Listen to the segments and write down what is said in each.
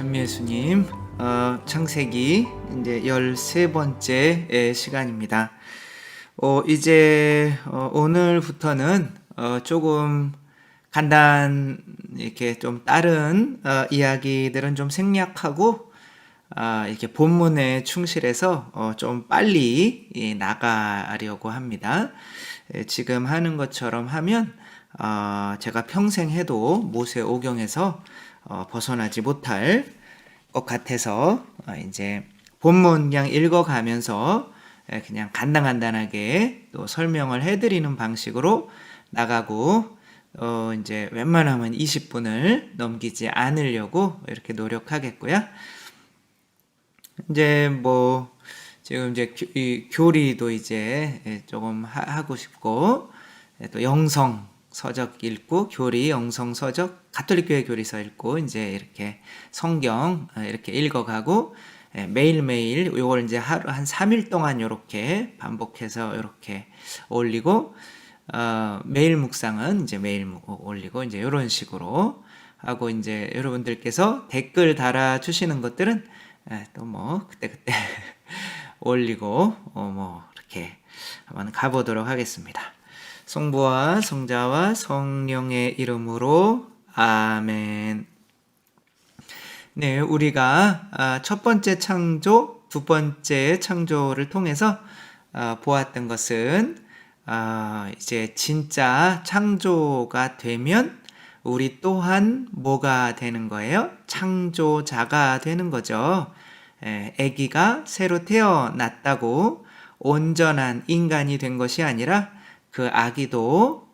전미예수님 어, 창세기 이제 13번째 시간입니다. 어, 이제 어, 오늘부터는 어, 조금 간단 이렇게 좀 다른 어, 이야기들은 좀 생략하고 아, 이렇게 본문에 충실해서 어, 좀 빨리 예, 나가려고 합니다. 예, 지금 하는 것처럼 하면 어, 제가 평생 해도 모세 오경에서 어, 벗어나지 못할 것 같아서 어, 이제 본문 그냥 읽어가면서 예, 그냥 간단간단하게 또 설명을 해드리는 방식으로 나가고 어 이제 웬만하면 20분을 넘기지 않으려고 이렇게 노력하겠고요. 이제 뭐 지금 이제 교, 이 교리도 이제 예, 조금 하, 고 싶고 예, 또 영성 서적 읽고 교리 영성 서적 가톨릭 교회 교리서 읽고 이제 이렇게 성경 어, 이렇게 읽어가고 예, 매일매일 요걸 이제 하루 한 3일 동안 요렇게 반복해서 요렇게 올리고 어, 매일 묵상은 이제 매일 올리고 이제 이런 식으로 하고 이제 여러분들께서 댓글 달아 주시는 것들은 예, 또뭐 그때 그때 올리고 어, 뭐 이렇게 한번 가보도록 하겠습니다. 성부와 성자와 성령의 이름으로 아멘. 네, 우리가 아, 첫 번째 창조, 두 번째 창조를 통해서 아, 보았던 것은 아, 이제 진짜 창조가 되면 우리 또한 뭐가 되는 거예요? 창조자가 되는 거죠. 아기가 새로 태어났다고 온전한 인간이 된 것이 아니라 그 아기도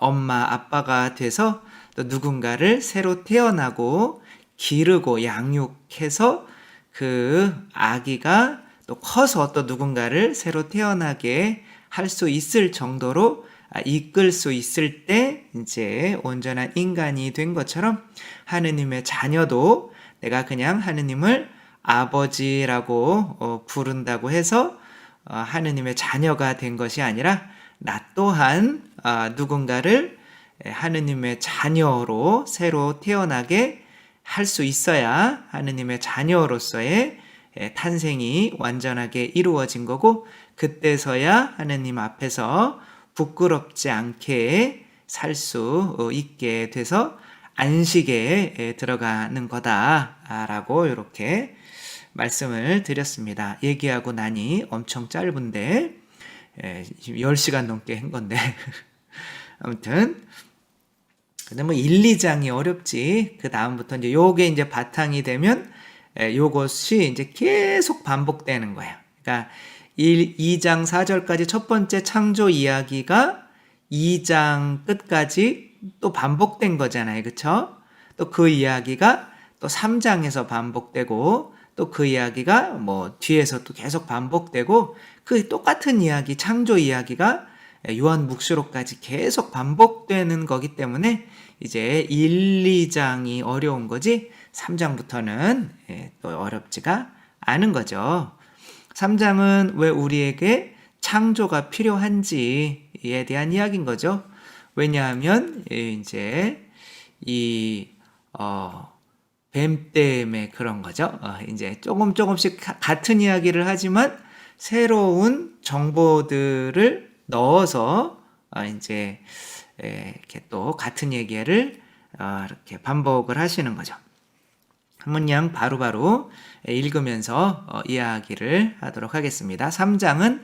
엄마 아빠가 돼서 또 누군가를 새로 태어나고 기르고 양육해서 그 아기가 또 커서 또 누군가를 새로 태어나게 할 수 있을 정도로 아, 이끌 수 있을 때 이제 온전한 인간이 된 것처럼 하느님의 자녀도 내가 그냥 하느님을 아버지라고 어, 부른다고 해서 어, 하느님의 자녀가 된 것이 아니라 나 또한 아, 누군가를 하느님의 자녀로 새로 태어나게 할 수 있어야 하느님의 자녀로서의 탄생이 완전하게 이루어진 거고 그때서야 하느님 앞에서 부끄럽지 않게 살 수 있게 돼서 안식에 들어가는 거다라고 이렇게 말씀을 드렸습니다. 얘기하고 나니 엄청 짧은데 10시간 넘게 한 건데 아무튼 근데 뭐 1, 2장이 어렵지. 그 다음부터 이제 요게 이제 바탕이 되면 요것이 이제 계속 반복되는 거예요. 그러니까 1, 2장 4절까지 첫 번째 창조 이야기가 2장 끝까지 또 반복된 거잖아요. 그쵸? 또 그 이야기가 또 3장에서 반복되고 또 그 이야기가 뭐 뒤에서 또 계속 반복되고 그 똑같은 이야기, 창조 이야기가 요한 묵시록까지 계속 반복되는 거기 때문에 이제 1, 2장이 어려운 거지 3장부터는 예, 또 어렵지가 않은 거죠. 3장은 왜 우리에게 창조가 필요한지에 대한 이야기인 거죠. 왜냐하면 예, 이제 이 어, 뱀 때문에 그런 거죠. 어, 이제 조금 조금씩 같은 이야기를 하지만 새로운 정보들을 넣어서 어, 이제 이렇게 또 같은 얘기를 어, 이렇게 반복을 하시는 거죠. 한문양 바로바로 읽으면서 어, 이야기를 하도록 하겠습니다. 3장은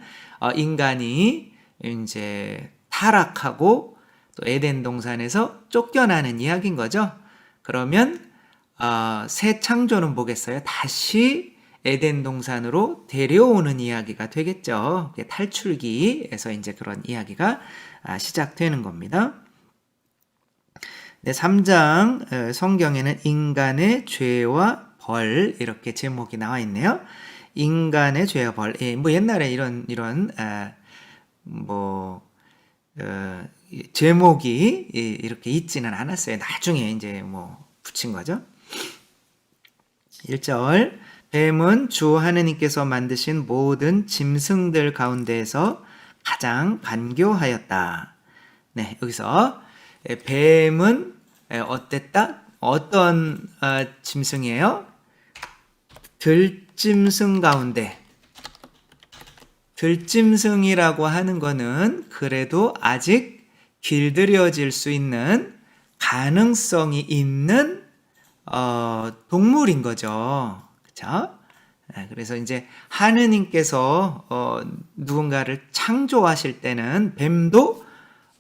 인간이 이제 타락하고 또 에덴 동산에서 쫓겨나는 이야기인 거죠. 그러면 새 창조는 뭐겠어요? 다시 에덴 동산으로 데려오는 이야기가 되겠죠. 탈출기에서 이제 그런 이야기가 아, 시작되는 겁니다. 네, 3장 성경에는 인간의 죄와 벌 이렇게 제목이 나와 있네요. 인간의 죄와 벌. 예, 뭐 옛날에 이런 이런 아, 뭐 어, 제목이 이렇게 있지는 않았어요. 나중에 이제 뭐 붙인 거죠. 1절 뱀은 주 하느님께서 만드신 모든 짐승들 가운데에서 가장 간교하였다. 네, 여기서 뱀은 어땠다? 어떤 어, 짐승이에요? 들짐승 가운데 들짐승이라고 하는 거는 그래도 아직 길들여질 수 있는 가능성이 있는 어, 동물인 거죠. 그렇죠? 그래서 이제 하느님께서 어, 누군가를 창조하실 때는 뱀도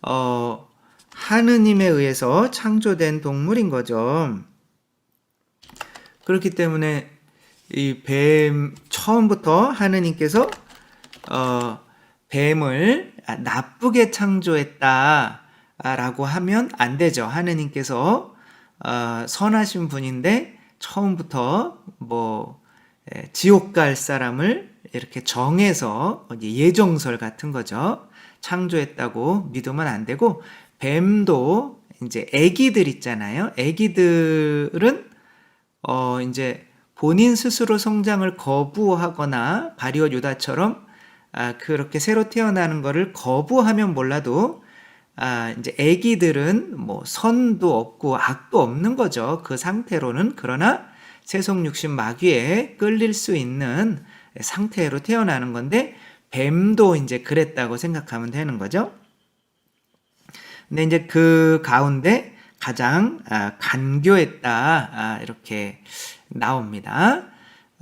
어, 하느님에 의해서 창조된 동물인 거죠. 그렇기 때문에 이 뱀 처음부터 하느님께서 어, 뱀을 나쁘게 창조했다라고 하면 안 되죠. 하느님께서 어, 선하신 분인데 처음부터 뭐 에, 지옥 갈 사람을 이렇게 정해서 예정설 같은 거죠. 창조했다고 믿으면 안 되고 뱀도 이제 애기들 있잖아요. 애기들은 어 이제 본인 스스로 성장을 거부하거나 바리오 유다처럼 아 그렇게 새로 태어나는 거를 거부하면 몰라도 아 이제 애기들은 뭐 선도 없고 악도 없는 거죠. 그 상태로는 그러나 세속 육신 마귀에 끌릴 수 있는 상태로 태어나는 건데 뱀도 이제 그랬다고 생각하면 되는 거죠. 근데 이제 그 가운데 가장 아, 간교했다 아, 이렇게 나옵니다.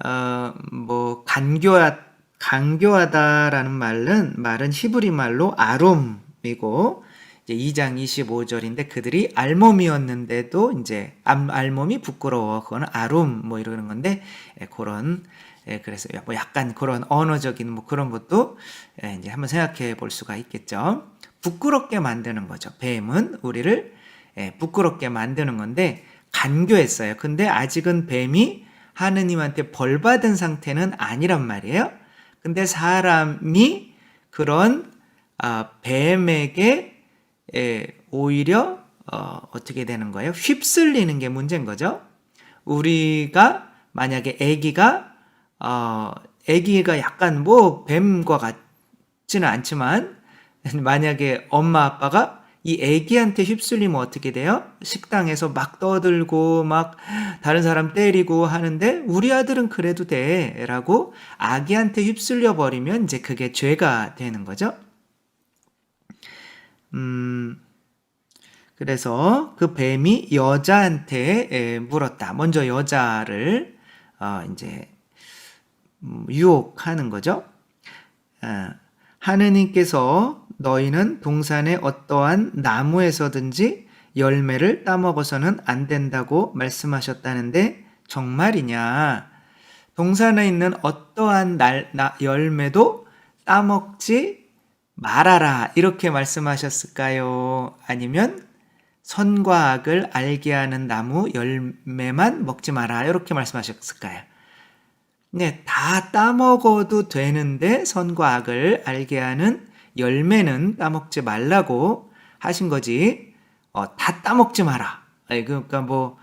어, 뭐 간교하 간교하다라는 말은 말은 히브리 말로 아롬이고 이제 2장 25절인데 그들이 알몸이었는데도 이제 알몸이 부끄러워 그거는 아롬 뭐 이러는 건데 예, 그런 예, 그래서 뭐 약간 그런 언어적인 뭐 그런 것도 예, 이제 한번 생각해 볼 수가 있겠죠. 부끄럽게 만드는 거죠. 뱀은 우리를 예, 부끄럽게 만드는 건데 간교했어요. 근데 아직은 뱀이 하느님한테 벌 받은 상태는 아니란 말이에요. 근데 사람이 그런 아, 뱀에게 예, 오히려 어, 어떻게 되는 거예요? 휩쓸리는 게 문제인 거죠. 우리가 만약에 아기가 어, 아기가 약간 뭐 뱀과 같지는 않지만 만약에 엄마 아빠가 이 애기한테 휩쓸리면 어떻게 돼요? 식당에서 막 떠들고 막 다른 사람 때리고 하는데 우리 아들은 그래도 돼 라고 아기한테 휩쓸려 버리면 이제 그게 죄가 되는 거죠. 음, 그래서 그 뱀이 여자한테 물었다. 먼저 여자를 어, 이제 음, 유혹하는 거죠. 어, 하느님께서 너희는 동산의 어떠한 나무에서든지 열매를 따먹어서는 안 된다고 말씀하셨다는데 정말이냐? 동산에 있는 어떠한 날, 나, 열매도 따먹지 말아라. 이렇게 말씀하셨을까요? 아니면 선과 악을 알게 하는 나무 열매만 먹지 마라. 이렇게 말씀하셨을까요? 네, 다 따먹어도 되는데 선과 악을 알게 하는 열매는 따먹지 말라고 하신 거지. 어, 다 따먹지 마라. 그러니까 뭐,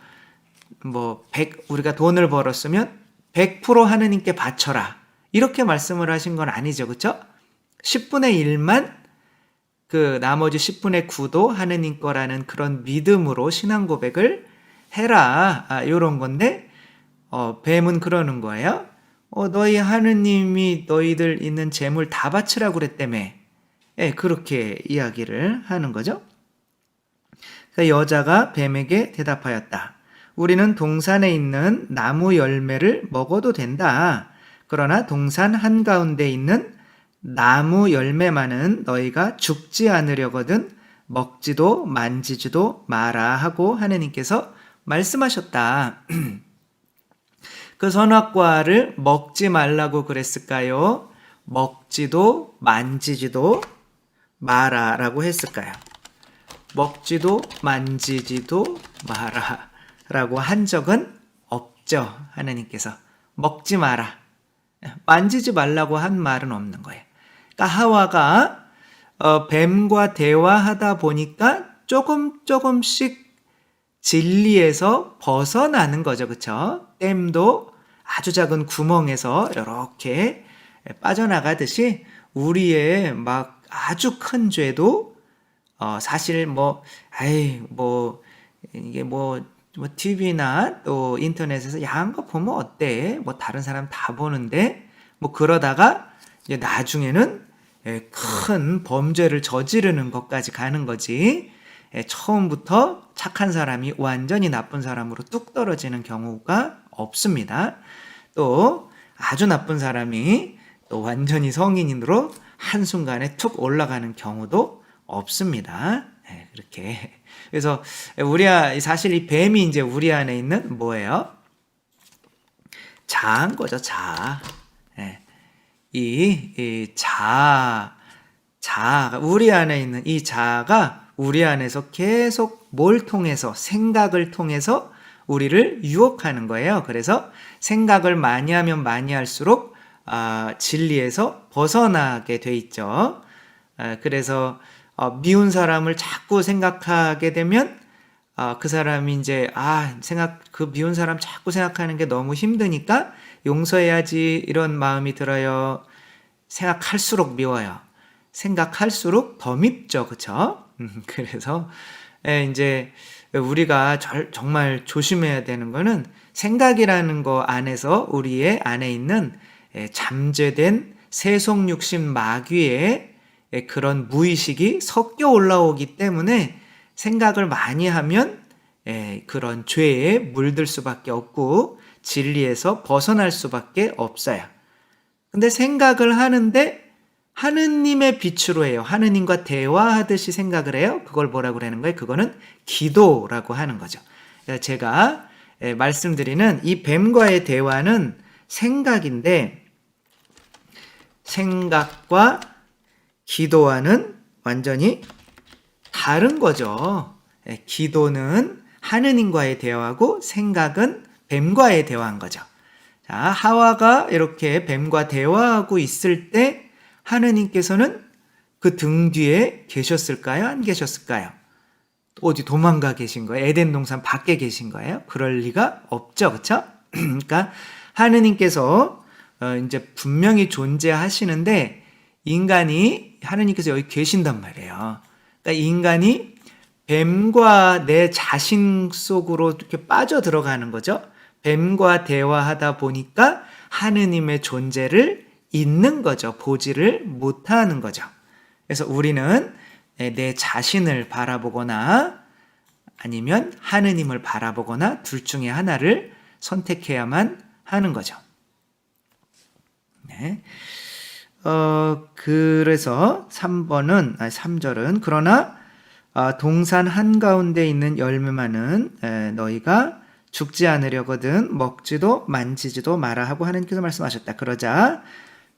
뭐, 100, 우리가 돈을 벌었으면 100% 하느님께 바쳐라. 이렇게 말씀을 하신 건 아니죠. 그쵸? 10분의 1만 그 나머지 10분의 9도 하느님 거라는 그런 믿음으로 신앙 고백을 해라. 아, 요런 건데, 어, 뱀은 그러는 거예요. 어, 너희 하느님이 너희들 있는 재물 다 바치라고 그랬다며. 예, 그렇게 이야기를 하는 거죠. 여자가 뱀에게 대답하였다. 우리는 동산에 있는 나무 열매를 먹어도 된다. 그러나 동산 한가운데 있는 나무 열매만은 너희가 죽지 않으려거든 먹지도 만지지도 마라 하고 하느님께서 말씀하셨다. 그 선악과를 먹지 말라고 그랬을까요? 먹지도 만지지도 마라라고 했을까요? 먹지도 만지지도 마라라고 한 적은 없죠. 하나님께서 먹지 마라. 만지지 말라고 한 말은 없는 거예요. 그러니까 하와가 어, 뱀과 대화하다 보니까 조금 조금씩 진리에서 벗어나는 거죠. 그쵸? 댐도 아주 작은 구멍에서 이렇게 빠져나가듯이 우리의 막 아주 큰 죄도 어 사실 뭐 아이 뭐 이게 뭐 뭐 TV나 또 인터넷에서 야한 거 보면 어때? 뭐 다른 사람 다 보는데 뭐 그러다가 이제 나중에는 예, 큰 범죄를 저지르는 것까지 가는 거지. 예, 처음부터 착한 사람이 완전히 나쁜 사람으로 뚝 떨어지는 경우가 없습니다. 또 아주 나쁜 사람이 또 완전히 성인으로 한순간에 툭 올라가는 경우도 없습니다. 예, 그렇게. 그래서 우리 아, 사실 이 뱀이 이제 우리 안에 있는 뭐예요? 자한 거죠, 자. 예. 이, 이 자, 자, 우리 안에 있는 이 자가 우리 안에서 계속 뭘 통해서, 생각을 통해서 우리를 유혹하는 거예요. 그래서 생각을 많이 하면 많이 할수록 아, 진리에서 벗어나게 돼 있죠. 아, 그래서 어, 미운 사람을 자꾸 생각하게 되면 아, 그 사람이 이제 아 생각 그 미운 사람 자꾸 생각하는 게 너무 힘드니까 용서해야지 이런 마음이 들어요. 생각할수록 미워요. 생각할수록 더 밉죠, 그쵸? 음, 그래서 에, 이제 우리가 절, 정말 조심해야 되는 거는 생각이라는 거 안에서 우리의 안에 있는 에, 잠재된 세속 육신 마귀의 에, 그런 무의식이 섞여 올라오기 때문에 생각을 많이 하면 에, 그런 죄에 물들 수밖에 없고 진리에서 벗어날 수밖에 없어요. 근데 생각을 하는데 하느님의 빛으로 해요. 하느님과 대화하듯이 생각을 해요. 그걸 뭐라고 그러는 거예요? 그거는 기도라고 하는 거죠. 제가 예, 말씀드리는 이 뱀과의 대화는 생각인데 생각과 기도와는 완전히 다른 거죠. 예, 기도는 하느님과의 대화고 생각은 뱀과의 대화인 거죠. 자, 하와가 이렇게 뱀과 대화하고 있을 때 하느님께서는 그 등 뒤에 계셨을까요? 안 계셨을까요? 어디 도망가 계신 거예요? 에덴 동산 밖에 계신 거예요? 그럴 리가 없죠. 그렇죠? 그러니까 하느님께서 어, 이제 분명히 존재하시는데 인간이 하느님께서 여기 계신단 말이에요. 그러니까 인간이 뱀과 내 자신 속으로 이렇게 빠져 들어가는 거죠. 뱀과 대화하다 보니까 하느님의 존재를 잊는 거죠. 보지를 못하는 거죠. 그래서 우리는 내 자신을 바라보거나 아니면 하느님을 바라보거나 둘 중에 하나를 선택해야만 하는 거죠. 네. 어, 그래서 3번은, 아니, 3절은, 그러나, 아, 동산 한가운데 있는 열매만은 에, 너희가 죽지 않으려거든 먹지도 만지지도 마라 하고 하나님께서 말씀하셨다. 그러자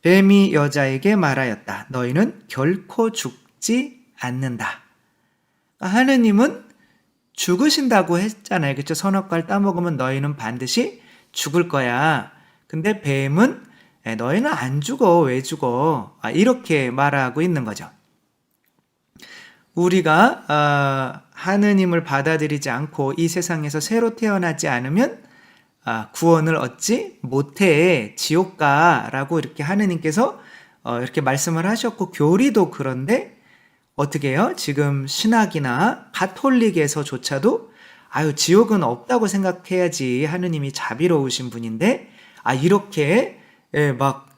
뱀이 여자에게 말하였다. 너희는 결코 죽지 않는다. 하느님은 죽으신다고 했잖아요. 그렇죠? 선악과를 따먹으면 너희는 반드시 죽을 거야. 근데 뱀은 너희는 안 죽어. 왜 죽어? 아, 이렇게 말하고 있는 거죠. 우리가 어, 하느님을 받아들이지 않고 이 세상에서 새로 태어나지 않으면 아, 구원을 얻지 못해 지옥가라고 이렇게 하느님께서 어, 이렇게 말씀을 하셨고 교리도 그런데 어떻게 해요? 지금 신학이나 가톨릭에서조차도 아유 지옥은 없다고 생각해야지 하느님이 자비로우신 분인데 아 이렇게 예, 막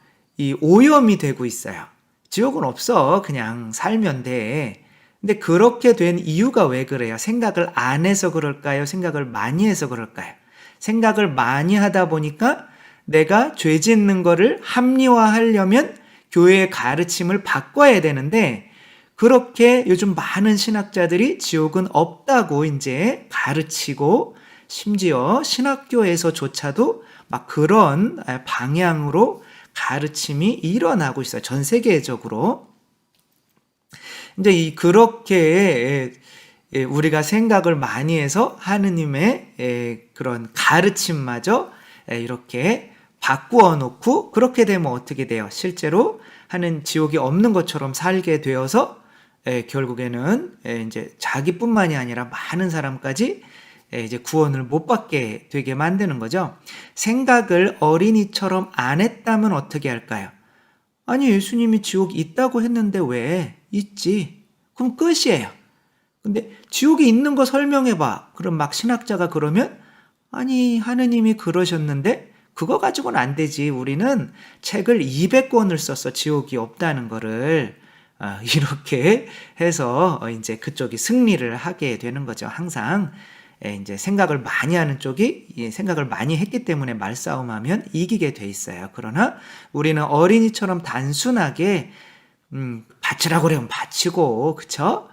이 오염이 되고 있어요. 지옥은 없어 그냥 살면 돼. 근데 그렇게 된 이유가 왜 그래요? 생각을 안 해서 그럴까요? 생각을 많이 해서 그럴까요? 생각을 많이 하다 보니까 내가 죄 짓는 거를 합리화하려면 교회의 가르침을 바꿔야 되는데 그렇게 요즘 많은 신학자들이 지옥은 없다고 이제 가르치고 심지어 신학교에서조차도 막 그런 방향으로 가르침이 일어나고 있어요. 전 세계적으로. 이제 이 그렇게 우리가 생각을 많이 해서 하느님의 그런 가르침마저 이렇게 바꾸어 놓고 그렇게 되면 어떻게 돼요? 실제로 하는 지옥이 없는 것처럼 살게 되어서 결국에는 이제 자기뿐만이 아니라 많은 사람까지 이제 구원을 못 받게 되게 만드는 거죠. 생각을 어린이처럼 안 했다면 어떻게 할까요? 아니, 예수님이 지옥 있다고 했는데 왜? 있지. 그럼 끝이에요. 근데 지옥이 있는 거 설명해 봐. 그럼 막 신학자가 그러면 아니 하느님이 그러셨는데 그거 가지고는 안 되지. 우리는 책을 200권을 썼어. 지옥이 없다는 거를. 아, 이렇게 해서 어, 이제 그쪽이 승리를 하게 되는 거죠. 항상 예, 이제 생각을 많이 하는 쪽이 예, 생각을 많이 했기 때문에 말싸움하면 이기게 돼 있어요. 그러나 우리는 어린이처럼 단순하게 음, 바치라고 그러면 바치고 그쵸?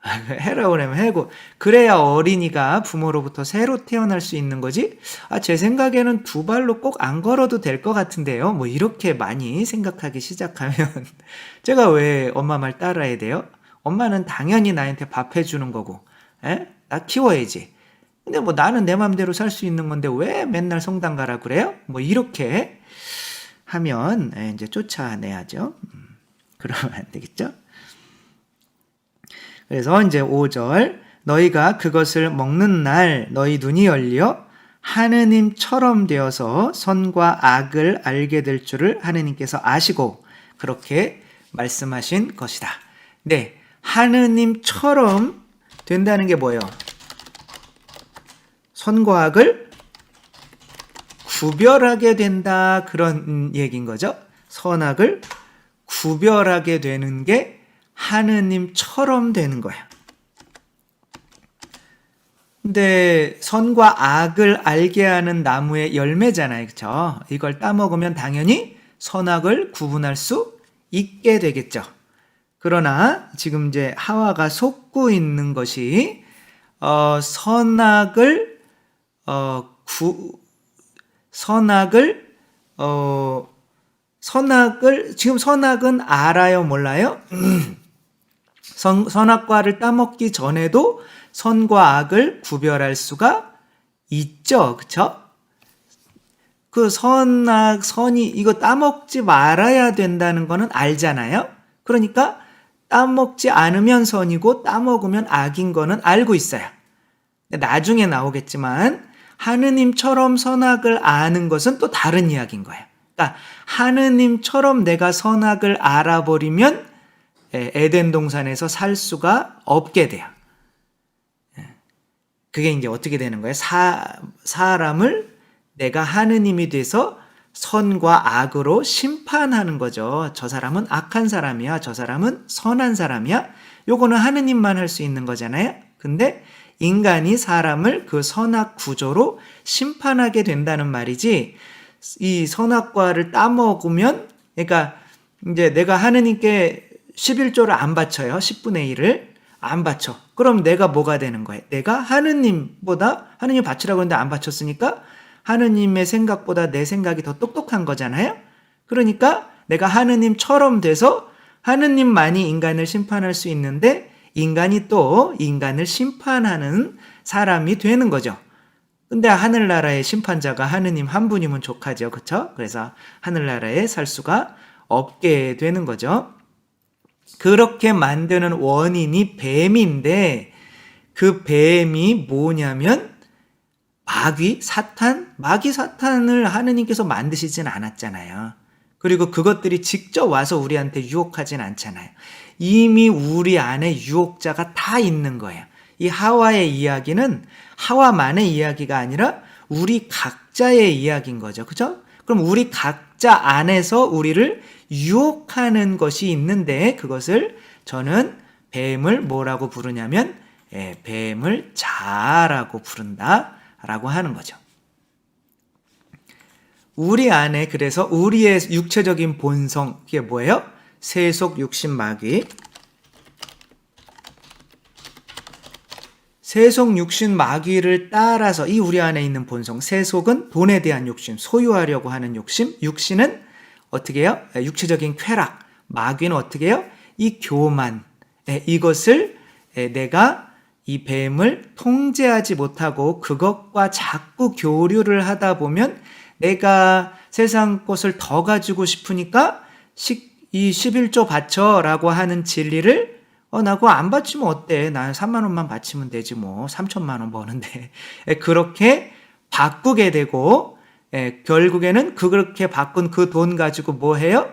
해라고 그러면 해고. 그래야 어린이가 부모로부터 새로 태어날 수 있는 거지? 아 제 생각에는 두 발로 꼭 안 걸어도 될 것 같은데요. 뭐 이렇게 많이 생각하기 시작하면 제가 왜 엄마 말 따라야 돼요? 엄마는 당연히 나한테 밥 해주는 거고 에? 나 키워야지. 근데 뭐 나는 내 맘대로 살 수 있는 건데 왜 맨날 성당 가라 그래요? 뭐 이렇게 하면 에, 이제 쫓아내야죠. 음, 그러면 안 되겠죠 그래서 이제 5절 너희가 그것을 먹는 날 너희 눈이 열려 하느님처럼 되어서 선과 악을 알게 될 줄을 하느님께서 아시고 그렇게 말씀하신 것이다. 네, 하느님처럼 된다는 게 뭐예요? 선과 악을 구별하게 된다 그런 얘기인 거죠. 선악을 구별하게 되는 게 하느님처럼 되는 거야. 근데 선과 악을 알게 하는 나무의 열매잖아요. 그쵸? 이걸 따먹으면 당연히 선악을 구분할 수 있게 되겠죠. 그러나 지금 이제 하와가 속고 있는 것이 어, 선악을 어, 구 선악을 어, 선악을 지금 선악은 알아요, 몰라요? 선, 선악과를 따먹기 전에도 선과 악을 구별할 수가 있죠. 그쵸? 그 선악, 선이 이거 따먹지 말아야 된다는 거는 알잖아요. 그러니까 따먹지 않으면 선이고 따먹으면 악인 거는 알고 있어요. 나중에 나오겠지만 하느님처럼 선악을 아는 것은 또 다른 이야기인 거예요. 그러니까 하느님처럼 내가 선악을 알아버리면 예, 에덴 동산에서 살 수가 없게 돼요. 예. 그게 이제 어떻게 되는 거예요? 사, 사람을 내가 하느님이 돼서 선과 악으로 심판하는 거죠. 저 사람은 악한 사람이야. 저 사람은 선한 사람이야. 요거는 하느님만 할 수 있는 거잖아요. 근데 인간이 사람을 그 선악 구조로 심판하게 된다는 말이지, 이 선악과를 따먹으면, 그러니까 이제 내가 하느님께 11조를 안 바쳐요. 10분의 1을 안 바쳐. 그럼 내가 뭐가 되는 거예요? 내가 하느님보다 하느님 바치라고 했는데 안 바쳤으니까 하느님의 생각보다 내 생각이 더 똑똑한 거잖아요. 그러니까 내가 하느님처럼 돼서 하느님만이 인간을 심판할 수 있는데 인간이 또 인간을 심판하는 사람이 되는 거죠. 근데 하늘나라의 심판자가 하느님 한 분이면 족하죠. 그쵸? 그래서 하늘나라에 살 수가 없게 되는 거죠. 그렇게 만드는 원인이 뱀인데 그 뱀이 뭐냐면 마귀, 사탄, 마귀 사탄을 하느님께서 만드시진 않았잖아요. 그리고 그것들이 직접 와서 우리한테 유혹하진 않잖아요. 이미 우리 안에 유혹자가 다 있는 거예요. 이 하와의 이야기는 하와만의 이야기가 아니라 우리 각자의 이야기인 거죠. 그죠? 그럼 우리 각자 안에서 우리를 유혹하는 것이 있는데 그것을 저는 뱀을 뭐라고 부르냐면 예, 뱀을 자라고 부른다라고 하는 거죠. 우리 안에 그래서 우리의 육체적인 본성 그게 뭐예요? 세속 육신 마귀 세속 육신 마귀를 따라서 이 우리 안에 있는 본성 세속은 돈에 대한 욕심 소유하려고 하는 욕심 육신은 어떻게 해요? 육체적인 쾌락. 마귀는 어떻게 해요? 이 교만. 이것을 내가 이 뱀을 통제하지 못하고 그것과 자꾸 교류를 하다 보면 내가 세상 것을 더 가지고 싶으니까 이 11조 바쳐라고 하는 진리를 어, 나고 안 바치면 어때? 난 3만 원만 바치면 되지 뭐. 3천만 원 버는데. 그렇게 바꾸게 되고 예, 결국에는 그렇게 바꾼 그 돈 가지고 뭐 해요?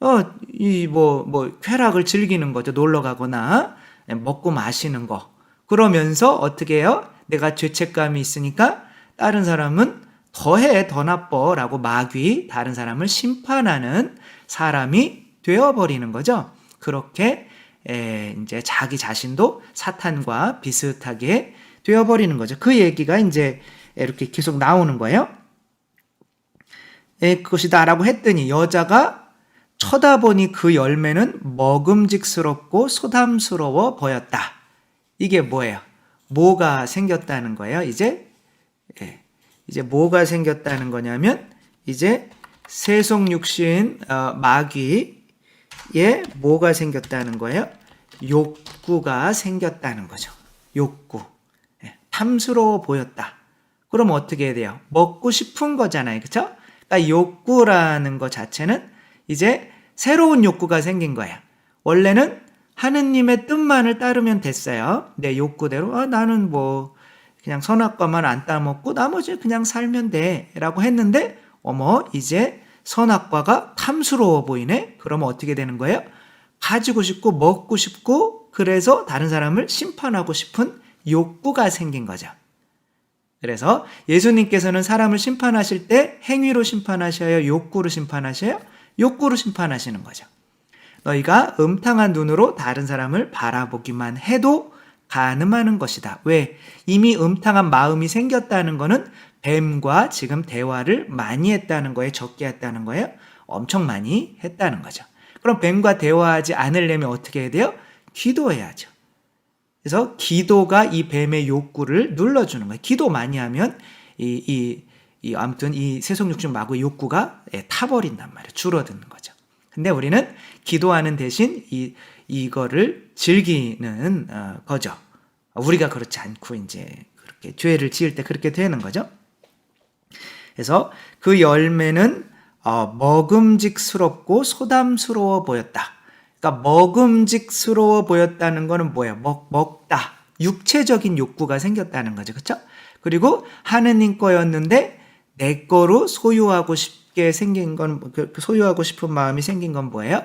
어, 이 뭐, 뭐, 쾌락을 즐기는 거죠. 놀러 가거나, 예, 먹고 마시는 거. 그러면서 어떻게 해요? 내가 죄책감이 있으니까 다른 사람은 더해 더 나빠 라고 마귀 다른 사람을 심판하는 사람이 되어버리는 거죠. 그렇게 에, 이제 자기 자신도 사탄과 비슷하게 되어버리는 거죠. 그 얘기가 이제 이렇게 계속 나오는 거예요. 에, 그것이다라고 했더니 여자가 쳐다보니 그 열매는 먹음직스럽고 소담스러워 보였다. 이게 뭐예요? 뭐가 생겼다는 거예요? 이제 예, 이제 뭐가 생겼다는 거냐면 이제 세속 육신 어, 마귀 에 뭐가 생겼다는 거예요? 욕구가 생겼다는 거죠. 욕구. 예, 탐스러워 보였다. 그럼 어떻게 해야 돼요? 먹고 싶은 거잖아요. 그쵸? 그러니까 욕구라는 것 자체는 이제 새로운 욕구가 생긴 거야. 원래는 하느님의 뜻만을 따르면 됐어요. 내 욕구대로 아, 나는 뭐 그냥 선악과만 안 따먹고 나머지 그냥 살면 돼 라고 했는데 어머 이제 선악과가 탐스러워 보이네. 그러면 어떻게 되는 거예요? 가지고 싶고 먹고 싶고 그래서 다른 사람을 심판하고 싶은 욕구가 생긴 거죠. 그래서 예수님께서는 사람을 심판하실 때 행위로 심판하셔요? 욕구로 심판하셔요? 욕구로 심판하시는 거죠. 너희가 음탕한 눈으로 다른 사람을 바라보기만 해도 가늠하는 것이다. 왜? 이미 음탕한 마음이 생겼다는 것은 뱀과 지금 대화를 많이 했다는 거예요? 적게 했다는 거예요? 엄청 많이 했다는 거죠. 그럼 뱀과 대화하지 않으려면 어떻게 해야 돼요? 기도해야죠. 그래서 기도가 이 뱀의 욕구를 눌러주는 거예요. 기도 많이 하면 이, 이, 이 아무튼 이 세속육신 마구의 욕구가 예, 타버린단 말이에요. 줄어드는 거죠. 근데 우리는 기도하는 대신 이, 이거를 즐기는 어, 거죠. 우리가 그렇지 않고 이제 그렇게 죄를 지을 때 그렇게 되는 거죠. 그래서 그 열매는 어, 먹음직스럽고 소담스러워 보였다. 그러니까 먹음직스러워 보였다는 거는 뭐예요? 먹, 먹다. 육체적인 욕구가 생겼다는 거죠. 그렇죠? 그리고 하느님 거였는데 내 거로 소유하고 싶게 생긴 건 그, 그 소유하고 싶은 마음이 생긴 건 뭐예요?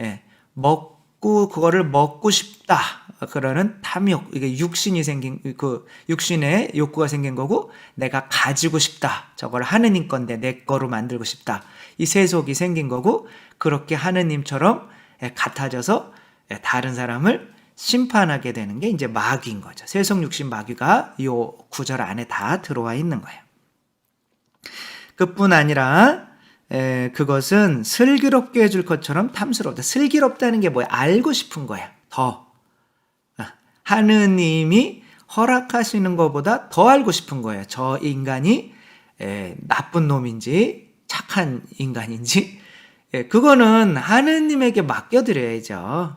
예. 먹고 그거를 먹고 싶다. 그러는 탐욕. 이게 육신이 생긴 그 육신의 욕구가 생긴 거고 내가 가지고 싶다. 저걸 하느님 건데 내 거로 만들고 싶다. 이 세속이 생긴 거고 그렇게 하느님처럼 예, 같아져서 예, 다른 사람을 심판하게 되는 게 이제 마귀인 거죠. 세속 육신 마귀가 이 구절 안에 다 들어와 있는 거예요. 그뿐 아니라 에, 그것은 슬기롭게 해줄 것처럼 탐스럽다. 슬기롭다는 게 뭐야? 알고 싶은 거야. 더. 아, 하느님이 허락하시는 것보다 더 알고 싶은 거예요. 저 인간이 에, 나쁜 놈인지 착한 인간인지 예, 그거는 하느님에게 맡겨드려야죠.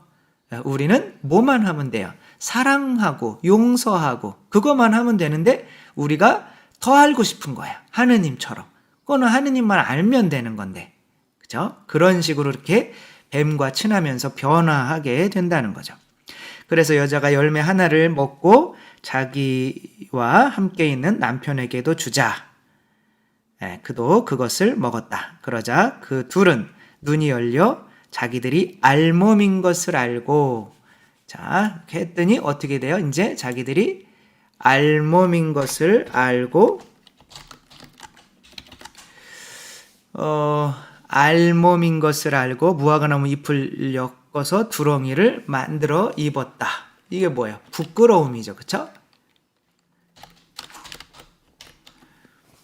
우리는 뭐만 하면 돼요? 사랑하고 용서하고 그것만 하면 되는데 우리가 더 알고 싶은 거야. 하느님처럼. 그거는 하느님만 알면 되는 건데. 그죠? 그런 식으로 이렇게 뱀과 친하면서 변화하게 된다는 거죠. 그래서 여자가 열매 하나를 먹고 자기와 함께 있는 남편에게도 주자. 예, 그도 그것을 먹었다. 그러자 그 둘은 눈이 열려 자기들이 알몸인 것을 알고 자, 했더니 어떻게 돼요? 이제 자기들이 알몸인 것을 알고 어, 알몸인 것을 알고 무화과나무 잎을 엮 어서 두렁이를 만들어 입었다. 이게 뭐예요? 부끄러움이죠. 그쵸?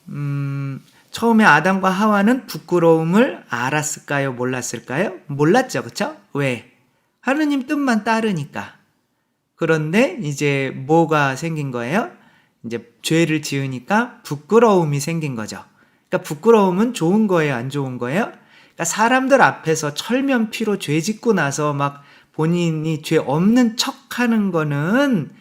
음, 처음에 아담과 하와는 부끄러움을 알았을까요? 몰랐을까요? 몰랐죠. 그쵸? 왜? 하느님 뜻만 따르니까. 그런데 이제 뭐가 생긴 거예요? 이제 죄를 지으니까 부끄러움이 생긴 거죠. 그러니까 부끄러움은 좋은 거예요, 안 좋은 거예요? 그러니까 사람들 앞에서 철면피로 죄 짓고 나서 막 본인이 죄 없는 척 하는 거는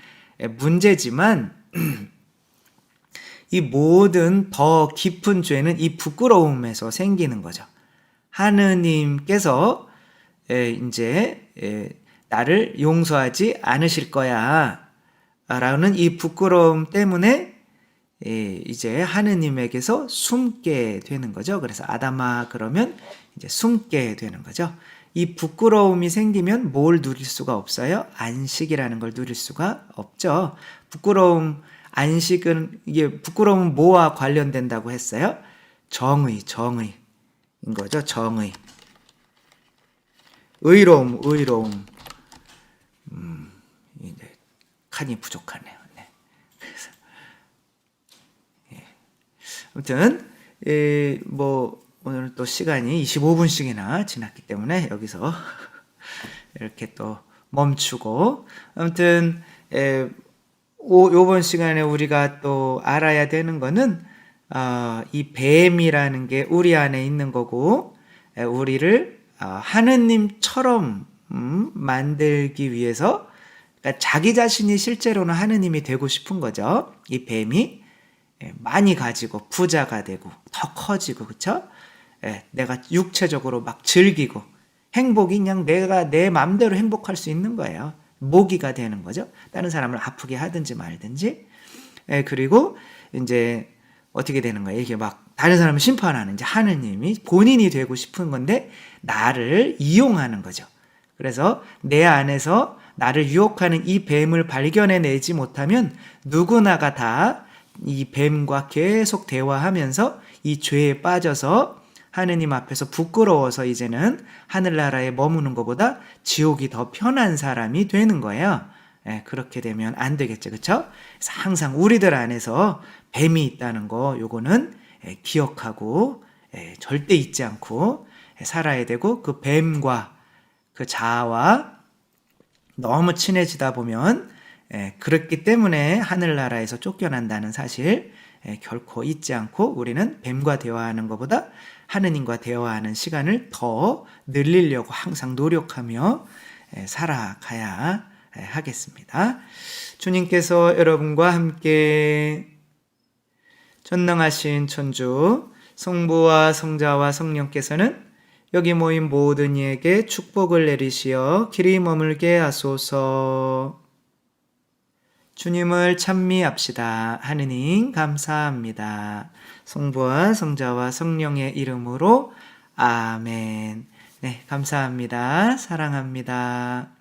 문제지만 이 모든 더 깊은 죄는 이 부끄러움에서 생기는 거죠. 하느님께서 이제 나를 용서하지 않으실 거야. 라는 이 부끄러움 때문에 이제 하느님에게서 숨게 되는 거죠. 그래서 아담아 그러면 이제 숨게 되는 거죠. 이 부끄러움이 생기면 뭘 누릴 수가 없어요? 안식이라는 걸 누릴 수가 없죠. 부끄러움, 안식은, 이게 부끄러움은 뭐와 관련된다고 했어요? 정의, 정의인 거죠. 정의. 의로움, 의로움. 음, 이제 칸이 부족하네요. 네. 그래서 예. 아무튼 예, 뭐 오늘 또 시간이 25분씩이나 지났기 때문에 여기서 이렇게 또 멈추고 아무튼 에, 오, 요번 시간에 우리가 또 알아야 되는 거는 아, 이 뱀이라는 게 우리 안에 있는 거고 에, 우리를 아, 하느님처럼 음, 만들기 위해서 그러니까 자기 자신이 실제로는 하느님이 되고 싶은 거죠. 이 뱀이 예, 많이 가지고 부자가 되고 더 커지고 그쵸? 예, 내가 육체적으로 막 즐기고 행복이 그냥 내가 내 마음대로 행복할 수 있는 거예요. 모기가 되는 거죠. 다른 사람을 아프게 하든지 말든지. 예, 그리고 이제 어떻게 되는 거예요? 이게 막 다른 사람을 심판하는 이제 하느님이 본인이 되고 싶은 건데 나를 이용하는 거죠. 그래서 내 안에서 나를 유혹하는 이 뱀을 발견해내지 못하면 누구나가 다 이 뱀과 계속 대화하면서 이 죄에 빠져서 하느님 앞에서 부끄러워서 이제는 하늘나라에 머무는 것보다 지옥이 더 편한 사람이 되는 거예요. 예, 그렇게 되면 안 되겠죠. 그렇죠? 그래서 항상 우리들 안에서 뱀이 있다는 거 요거는 예, 기억하고 예, 절대 잊지 않고 예, 살아야 되고 그 뱀과 그 자아와 너무 친해지다 보면 예, 그렇기 때문에 하늘나라에서 쫓겨난다는 사실 예, 결코 잊지 않고 우리는 뱀과 대화하는 것보다 하느님과 대화하는 시간을 더 늘리려고 항상 노력하며 예, 살아가야 예, 하겠습니다. 주님께서 여러분과 함께 전능하신 천주 성부와 성자와 성령께서는 여기 모인 모든 이에게 축복을 내리시어 길이 머물게 하소서. 주님을 찬미합시다. 하느님 감사합니다. 성부와 성자와 성령의 이름으로 아멘. 네, 감사합니다. 사랑합니다.